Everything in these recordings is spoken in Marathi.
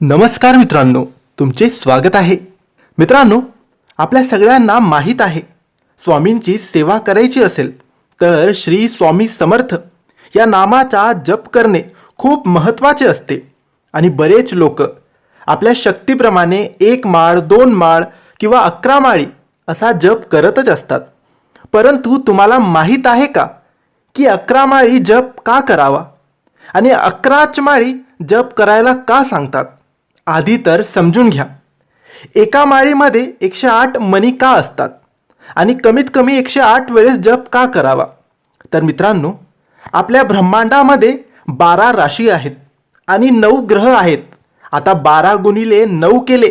नमस्कार मित्रांनो तुमचे स्वागत आहे. मित्रांनो आपल्या सगळ्यांना माहीत आहे स्वामींची सेवा करायची असेल तर श्री स्वामी समर्थ या नामाचा जप करणे खूप महत्त्वाचे असते. आणि बरेच लोक आपल्या शक्तीप्रमाणे एक माळ दोन माळ किंवा अकरा माळी असा जप करतच असतात. परंतु तुम्हाला माहीत आहे का की अकरा माळी जप का करावा? आणि अकराच माळी जप करायला का सांगतात? आधी तर समजून घ्या. एका माळीमध्ये एकशे आठ मणी का असतात? आणि कमीत कमी एकशे आठ वेळेस जप का करावा? तर मित्रांनो आपल्या ब्रह्मांडामध्ये बारा राशी आहेत आणि नऊ ग्रह आहेत. आता बारा गुणिले नऊ केले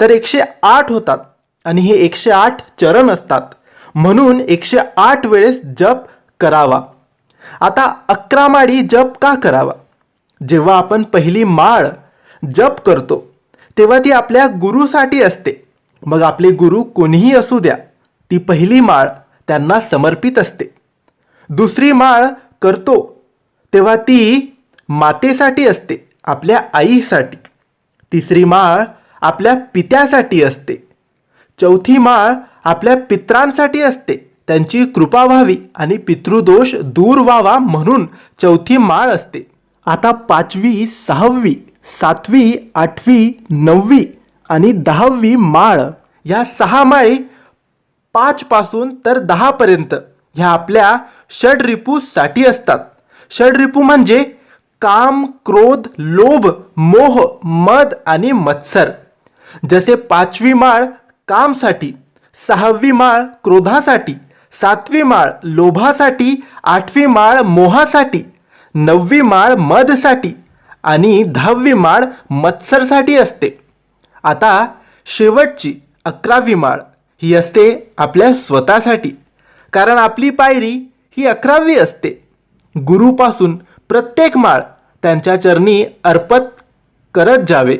तर एकशे आठ होतात आणि हे एकशे आठ चरण असतात. म्हणून एकशे आठ वेळेस जप करावा. आता अकरा माळी जप का करावा? जेव्हा आपण पहिली माळ जप करतो तेव्हा ती आपल्या गुरुसाठी असते. मग आपले गुरु कोणीही असू द्या ती पहिली माळ त्यांना समर्पित असते. दुसरी माळ करतो तेव्हा ती मातेसाठी असते आपल्या आईसाठी. तिसरी माळ आपल्या पित्यासाठी असते. चौथी माळ आपल्या पित्रांसाठी असते त्यांची कृपा व्हावी आणि पितृदोष दूर व्हावा म्हणून चौथी माळ असते. आता पाचवी सहावी सातवी आठवी नववी आणि दहावी माळ ह्या सहा माळी पाचपासून तर दहापर्यंत ह्या आपल्या षडरिपूसाठी असतात. षडरिपू म्हणजे काम क्रोध लोभ मोह मद आणि मत्सर. जसे पाचवी माळ कामसाठी सहावी माळ क्रोधासाठी सातवी माळ लोभासाठी आठवी माळ मोहासाठी नववी माळ मदसाठी आणि दहावी माळ मत्सरसाठी असते. आता शेवटची अकरावी माळ ही असते आपल्या स्वतःसाठी. कारण आपली पायरी ही अकरावी असते. गुरुपासून प्रत्येक माळ त्यांच्या चरणी अर्पत करत जावे.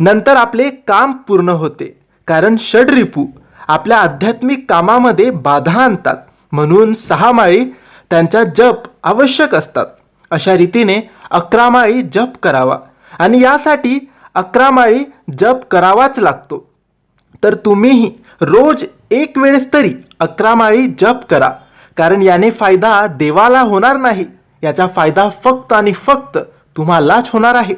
नंतर आपले काम पूर्ण होते. कारण षडरिपू आपल्या आध्यात्मिक कामामध्ये बाधा आणतात. म्हणून सहा माळी त्यांचा जप आवश्यक असतात. अशा रीतीने अकरा माळी जप करावा. आणि यासाठी अकरा माळी जप करावाच लागतो. तर तुम्हीही रोज एक वेळेस तरी अकरा माळी जप करा. कारण याने फायदा देवाला होणार नाही. याचा फायदा फक्त आणि फक्त तुम्हालाच होणार आहे.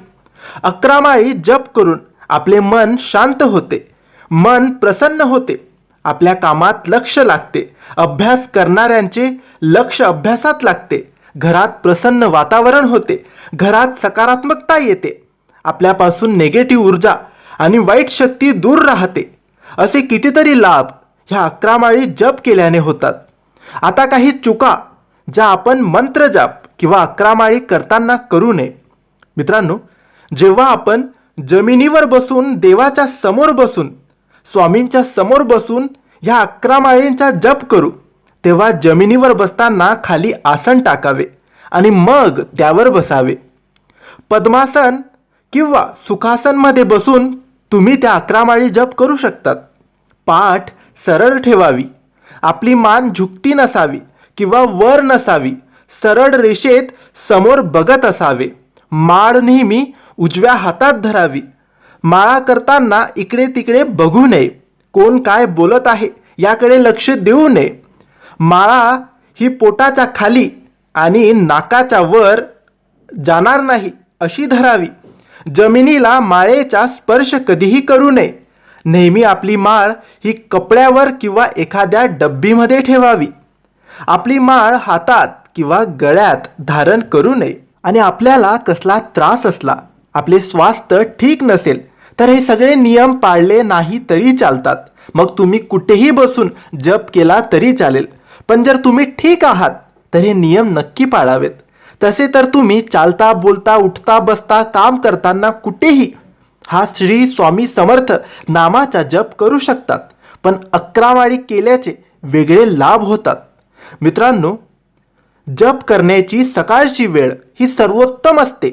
अकरा माळी जप करून आपले मन शांत होते. मन प्रसन्न होते. आपल्या कामात लक्ष लागते. अभ्यास करणाऱ्यांचे लक्ष अभ्यासात लागते. घरात प्रसन्न वातावरण होते. घरात सकारात्मकता येते. आपल्यापासून नेगेटिव्ह ऊर्जा आणि वाईट शक्ती दूर राहते. असे कितीतरी लाभ ह्या अकरा माळी जप केल्याने होतात. आता काही चुका ज्या आपण मंत्र जाप किंवा अकरा माळी करताना करू नये. मित्रांनो जेव्हा आपण जमिनीवर बसून देवाच्या समोर बसून स्वामींच्या समोर बसून ह्या अकरा माळींचा जप करू तेव्हा जमिनीवर बसताना खाली आसन टाकावे आणि मग त्यावर बसावे. पद्मासन किंवा सुखासनमध्ये बसून तुम्ही त्या अकरा माळी जप करू शकतात. पाठ सरळ ठेवावी. आपली मान झुकती नसावी किंवा वर नसावी. सरळ रेषेत समोर बघत असावे. माळ नेहमी उजव्या हातात धरावी. माळा करताना इकडे तिकडे बघू नये. कोण काय बोलत आहे याकडे लक्ष देऊ नये. माळा ही पोटाच्या खाली आणि नाकाच्या वर जाणार नाही अशी धरावी. जमिनीला माळेचा स्पर्श कधीही करू नये. नेहमी आपली माळ ही कपड्यावर किंवा एखाद्या डब्बीमध्ये ठेवावी. आपली माळ हातात किंवा गळ्यात धारण करू नये आणि आपल्याला कसला त्रास असला आपले स्वास्थ्य ठीक नसेल तर हे सगळे नियम पाळले नाही तरी चालतात. मग तुम्ही कुठेही बसून जप केला तरी चालेल. पण जर तुम्ही ठीक आहात तर हे नियम नक्की पाळावेत. तसे तर तुम्ही चालता बोलता उठता बसता काम करताना कुठेही हा श्री स्वामी समर्थ नामाचा जप करू शकतात पण अकरावाडी केल्याचे वेगळे लाभ होतात. मित्रांनो जप करण्याची सकाळची वेळ ही सर्वोत्तम असते.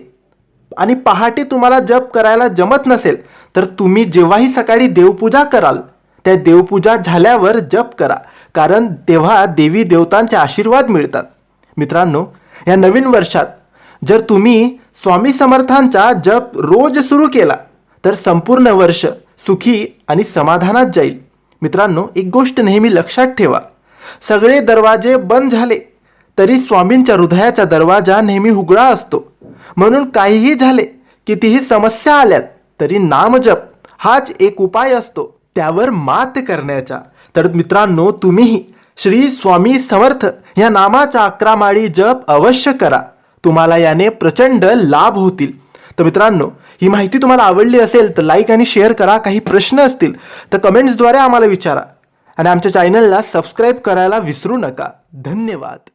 आणि पहाटे तुम्हाला जप करायला जमत नसेल तर तुम्ही जेव्हाही सकाळी देवपूजा कराल त्या देवपूजा झाल्यावर जप करा. कारण तेव्हा देवी देवतांचे आशीर्वाद मिळतात. मित्रांनो या नवीन वर्षात जर तुम्ही स्वामी समर्थांचा जप रोज सुरू केला तर संपूर्ण वर्ष सुखी आणि समाधानात जाईल. मित्रांनो एक गोष्ट नेहमी लक्षात ठेवा. सगळे दरवाजे बंद झाले तरी स्वामींच्या हृदयाचा दरवाजा नेहमी उघडा असतो. म्हणून काहीही झाले कितीही समस्या आल्यात तरी नामजप हाच एक उपाय असतो त्यावर मात करण्याचा. तर मित्रांनो तुम्हीही श्री स्वामी समर्थ या नामाचा अकरा माळी जप अवश्य करा. तुम्हाला याने प्रचंड लाभ होतील. तर मित्रांनो ही माहिती तुम्हाला आवडली असेल तर लाईक आणि शेअर करा. काही प्रश्न असतील तर कमेंट्सद्वारे आम्हाला विचारा. आणि आमच्या चॅनलला सबस्क्राईब करायला विसरू नका. धन्यवाद.